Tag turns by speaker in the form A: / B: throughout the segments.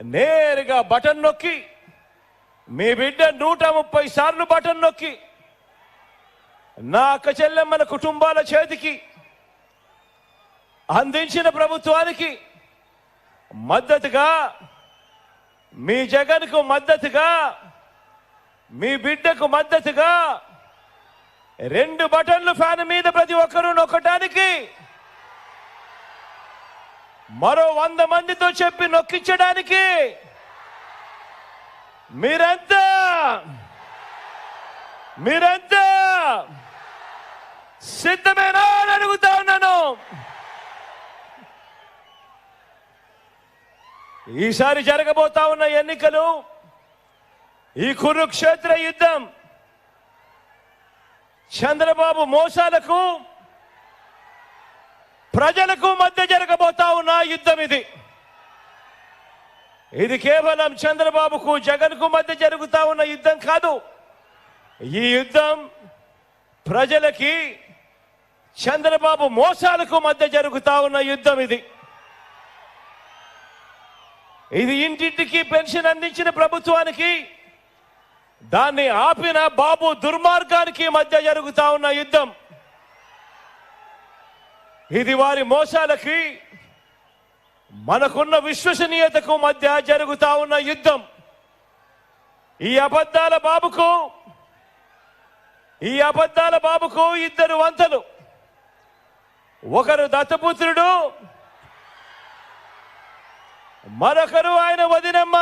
A: నేరుగా బటన్ నొక్కి మీ బిడ్డ నూట ముప్పై సార్లు బటన్ నొక్కి నా అక్క చెల్లెమ్మల కుటుంబాల చేతికి అందించిన ప్రభుత్వానికి మద్దతుగా మీ జగన్కు మద్దతుగా మీ బిడ్డకు మద్దతుగా రెండు బటన్లు ఫ్యాన్ మీద ప్రతి ఒక్కరూ నొక్కటానికి మరో వంద మందితో చెప్పి నొక్కించడానికి మీరంతా? మీరంతా? సిద్ధమేనా అని అడుగుతా ఉన్నాను. ఈసారి జరగబోతా ఉన్న ఎన్నికలు ఈ కురుక్షేత్ర యుద్ధం చంద్రబాబు మోసాలకు ప్రజలకు మధ్య జరగబోతా ఉన్న యుద్ధం ఇది. ఇది కేవలం చంద్రబాబుకు జగన్కు మధ్య జరుగుతా ఉన్న యుద్ధం కాదు. ఈ యుద్ధం ప్రజలకి చంద్రబాబు మోసాలకు మధ్య జరుగుతా ఉన్న యుద్ధం ఇది. ఇది ఇంటింటికి పెన్షన్ అందించిన ప్రభుత్వానికి దాన్ని ఆపిన బాబు దుర్మార్గానికి మధ్య జరుగుతా ఉన్న యుద్ధం. ఇది వారి మోసాలకి మనకున్న విశ్వసనీయతకు మధ్య జరుగుతా ఉన్న యుద్ధం. ఈ అబద్ధాల బాబుకు ఈ అబద్ధాల బాబుకు ఇద్దరు వంతలు. ఒకరు దత్తపుత్రుడు మరొకరు ఆయన వదినమ్మ.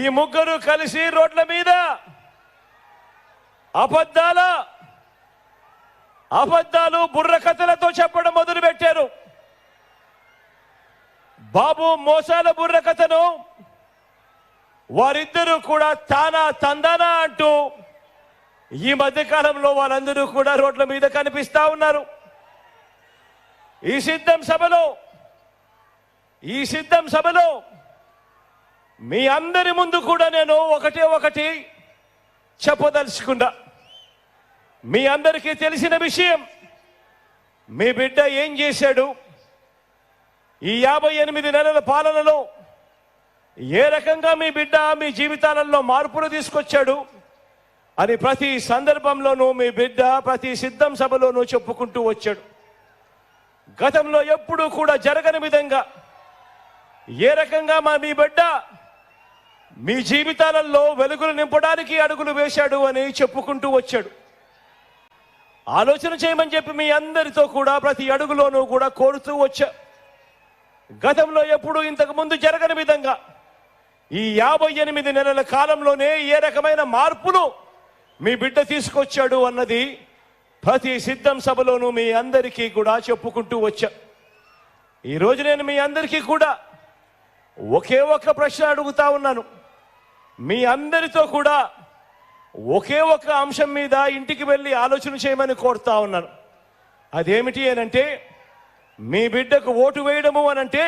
A: ఈ ముగ్గురు కలిసి రోడ్ల మీద అబద్ధాల అబద్ధాలు బుర్రకథలతో చెప్పడం మొదలుపెట్టారు. బాబు మోసాల బుర్రకథను వారిద్దరూ కూడా తానా తందానా అంటూ ఈ మధ్య కాలంలో వాళ్ళందరూ కూడా రోడ్ల మీద కనిపిస్తా ఉన్నారు. ఈ సిద్ధం సభలో ఈ సిద్ధం సభలో మీ అందరి ముందు కూడా నేను ఒకటే ఒకటి చెప్పదలుచుకున్నా. మీ అందరికీ తెలిసిన విషయం మీ బిడ్డ ఏం చేశాడు? ఈ యాభై ఎనిమిది నెలల పాలనలో ఏ రకంగా మీ బిడ్డ మీ జీవితాలలో మార్పులు తీసుకొచ్చాడు అని ప్రతి సందర్భంలోనూ మీ బిడ్డ ప్రతి సిద్ధం సభలోనూ చెప్పుకుంటూ వచ్చాడు. గతంలో ఎప్పుడూ కూడా జరగని విధంగా ఏ రకంగా మా మీ బిడ్డ మీ జీవితాలలో వెలుగులు నింపడానికి అడుగులు వేశాడు అని చెప్పుకుంటూ వచ్చాడు. ఆలోచన చేయమని చెప్పి మీ అందరితో కూడా ప్రతి అడుగులోనూ కూడా కోరుతూ వచ్చా. గతంలో ఎప్పుడు ఇంతకు ముందు జరగని విధంగా ఈ యాభై ఎనిమిది నెలల కాలంలోనే ఏ రకమైన మార్పును మీ బిడ్డ తీసుకొచ్చాడు అన్నది ప్రతి సిద్ధం సభలోనూ మీ అందరికీ కూడా చెప్పుకుంటూ వచ్చా. ఈరోజు నేను మీ అందరికీ కూడా ఒకే ఒక్క ప్రశ్న అడుగుతా ఉన్నాను. మీ అందరితో కూడా ఒకే ఒక అంశం మీద ఇంటికి వెళ్ళి ఆలోచన చేయమని కోరుతా ఉన్నాను అదేమిటి అనంటే మీ బిడ్డకు ఓటు వేయడము అనంటే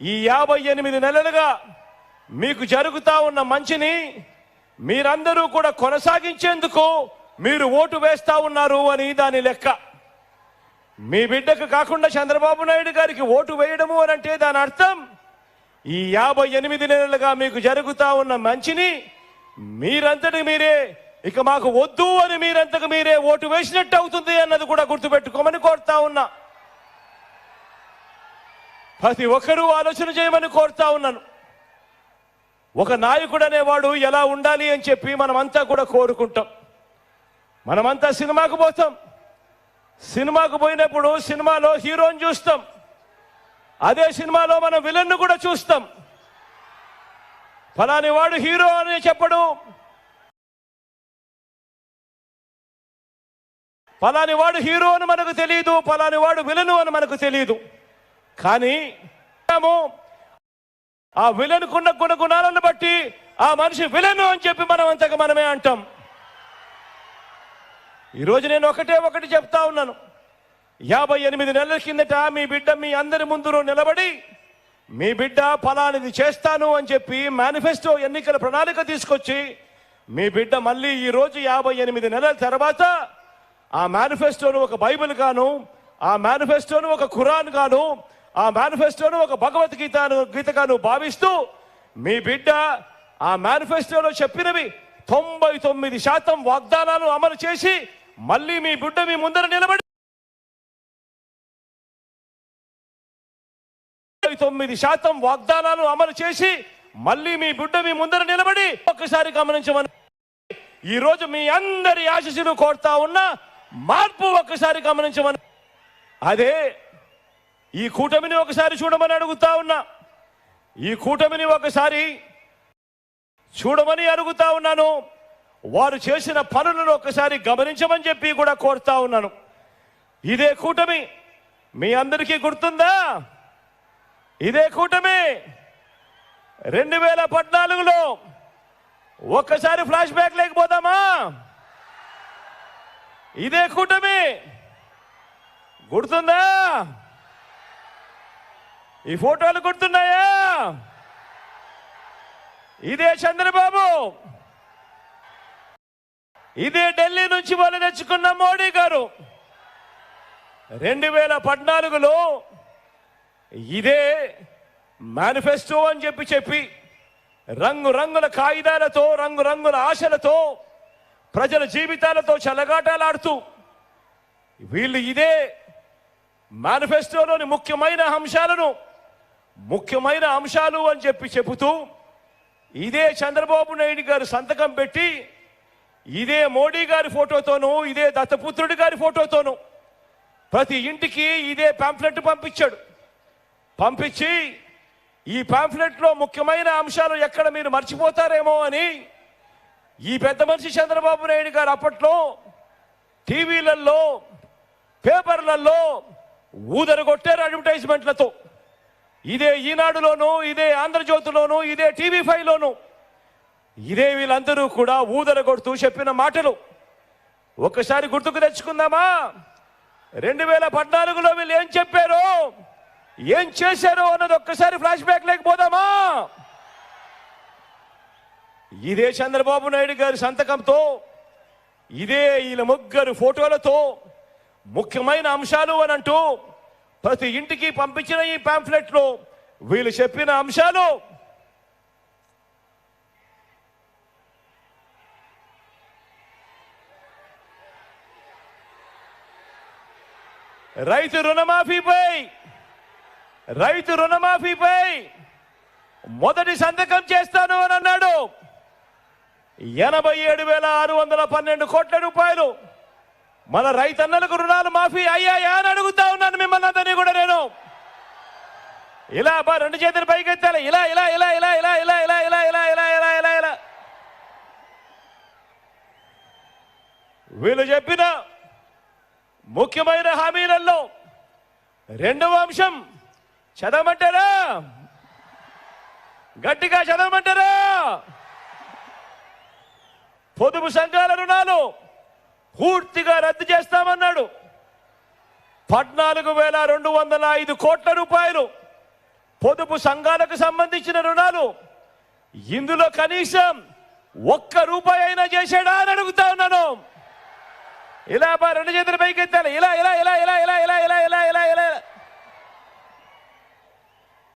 A: ఈ యాభై ఎనిమిది నెలలుగా మీకు జరుగుతా ఉన్న మంచిని మీరందరూ కూడా కొనసాగించేందుకు మీరు ఓటు వేస్తా ఉన్నారు అని దాని లెక్క. మీ బిడ్డకు కాకుండా చంద్రబాబు నాయుడు గారికి ఓటు వేయడము అనంటే దాని అర్థం ఈ యాభై ఎనిమిది నెలలుగా మీకు జరుగుతా ఉన్న మంచిని మీరంతటి మీరే ఇక మాకు వద్దు అని మీరంతకు మీరే ఓటు వేసినట్టు అవుతుంది అన్నది కూడా గుర్తుపెట్టుకోమని కోరుతా ఉన్నా. ప్రతి ఒక్కరూ ఆలోచన చేయమని కోరుతా ఉన్నాను. ఒక నాయకుడు అనేవాడు ఎలా ఉండాలి అని చెప్పి మనమంతా కూడా కోరుకుంటాం. మనమంతా సినిమాకు పోతాం. సినిమాకు పోయినప్పుడు సినిమాలో హీరోని చూస్తాం. అదే సినిమాలో మనం విలన్ను కూడా చూస్తాం. ఫలాని వాడు హీరో అని చెప్పడు. ఫలాని వాడు హీరో అని మనకు తెలియదు ఫలాని వాడు విలను అని మనకు తెలియదు కానీ మనము ఆ విలనుకున్న గుణగుణాలను బట్టి ఆ మనిషి విలను అని చెప్పి మనం అంతగా మనమే అంటాం. ఈరోజు నేను ఒకటే ఒకటి చెప్తా ఉన్నాను. యాభై ఎనిమిది నెలల కిందట మీ బిడ్డ మీ అందరి ముందు నిలబడి మీ బిడ్డ ఫలానిది చేస్తాను అని చెప్పి మేనిఫెస్టో ఎన్నికల ప్రణాళిక తీసుకొచ్చి మీ బిడ్డ మళ్ళీ ఈ రోజు యాభై ఎనిమిది నెలల తర్వాత ఆ మేనిఫెస్టోను ఒక బైబిల్ గాను ఆ మేనిఫెస్టోను ఒక ఖురాన్ గాను ఆ మేనిఫెస్టోను ఒక భగవద్గీతను గీతగాను భావిస్తూ మీ బిడ్డ ఆ మేనిఫెస్టోలో చెప్పినవి తొంభై తొమ్మిది శాతం వాగ్దానాలు అమలు చేసి మళ్ళీ మీ బిడ్డ మీ ముందర నిలబడి తొంభై తొమ్మిది శాతం వాగ్దానాలు అమలు చేసి మళ్ళీ మీ బిడ్డ మీ ముందర నిలబడి ఒక్కసారి గమనించమని ఈ రోజు మీ అందరి ఆశీస్సులు కోరుతా ఉన్న మార్పు ఒక్కసారి గమనించమని. అదే ఈ కూటమిని ఒకసారి చూడమని అడుగుతా ఉన్నా. ఈ కూటమిని ఒకసారి చూడమని అడుగుతా ఉన్నాను. వారు చేసిన పనులను ఒకసారి గమనించమని చెప్పి కూడా కోరుతా ఉన్నాను. ఇదే కూటమి మీ అందరికీ గుర్తుందా? ఇదే కూటమి. రెండు వేల పద్నాలుగులో ఒక్కసారి ఫ్లాష్ బ్యాక్ లేకపోదామా ఇదే కూటమి. గుర్తుందా? ఈ ఫోటోలు గుర్తున్నాయా? ఇదే చంద్రబాబు. ఇదే ఢిల్లీ నుంచి వాళ్ళు తెచ్చుకున్న మోడీ గారు. రెండు వేల పద్నాలుగులో ఇదే మేనిఫెస్టో అని చెప్పి చెప్పి రంగు రంగుల కాగితాలతో రంగు రంగుల ఆశలతో ప్రజల జీవితాలతో చెలగాటాలాడుతూ వీళ్ళు ఇదే మేనిఫెస్టోలోని ముఖ్యమైన అంశాలను ముఖ్యమైన అంశాలు అని చెప్పి చెబుతూ ఇదే చంద్రబాబు నాయుడు గారు సంతకం పెట్టి ఇదే మోడీ గారి ఫోటోతోనూ ఇదే దత్తపుత్రుడి గారి ఫోటోతోనూ ప్రతి ఇంటికి ఇదే పాంప్లెట్ పంపించాడు. పంపించి ఈ పాంఫ్లెట్లో ముఖ్యమైన అంశాలు ఎక్కడ మీరు మర్చిపోతారేమో అని ఈ పెద్ద మనిషి చంద్రబాబు నాయుడు గారు అప్పట్లో టీవీలలో పేపర్లలో ఊదరగొట్టారు అడ్వర్టైజ్మెంట్లతో. ఇదే ఈనాడులోను ఇదే ఆంధ్రజ్యోతిలోను ఇదే టీవీ ఫైవ్లోను. ఇదే వీళ్ళందరూ కూడా ఊదరగొడుతూ చెప్పిన మాటలు. ఒక్కసారి గుర్తుకు తెచ్చుకుందామా? రెండు వేల పద్నాలుగులో వీళ్ళు ఏం చెప్పారో? ఏం చేశారో అన్నది ఒక్కసారి ఫ్లాష్ బ్యాక్ లేకపోదామా? ఇదే చంద్రబాబు నాయుడు గారి సంతకంతో ఇదే వీళ్ళ ముగ్గురు ఫోటోలతో ముఖ్యమైన అంశాలు అని అంటూ ప్రతి ఇంటికి పంపించిన ఈ పాంఫ్లెట్లో వీళ్ళు చెప్పిన అంశాలు. రైతు రుణమాఫీపై రైతు రుణమాఫీపై మొదటి సంతకం చేస్తాను అని అన్నాడు ఎనభై ఏడు వేల ఆరు వందల పన్నెండు కోట్ల రూపాయలు మన రైతన్నలకు రుణాలు మాఫీ అయ్యాయా అని అడుగుతా ఉన్నాను మిమ్మల్ని అందరినీ కూడా నేను ఇలా బా రెండు చేతులు పైకెత్తాలి ఇలా ఇలా ఇలా ఇలా ఇలా ఇలా ఇలా ఇలా ఇలా ఇలా ఇలా ఇలా ఇలా వీళ్ళు చెప్పిన ముఖ్యమైన హామీలలో రెండవ అంశం చదవమంటారా గట్టిగా చదవమంటారా పొదుపు సంఘాల రుణాలు పూర్తిగా రద్దు చేస్తామన్నాడు పద్నాలుగు వేల రెండు వందల ఐదు కోట్ల రూపాయలు పొదుపు సంఘాలకు సంబంధించిన రుణాలు ఇందులో కనీసం ఒక్క రూపాయి అయినా చేశాడా అని అడుగుతా ఉన్నాను ఇలా రెండు చేతుల పైకి ఎత్తాలి ఇలా ఇలా ఇలా ఇలా ఇలా ఇలా ఇలా ఇలా ఇలా ఇలా ఇలా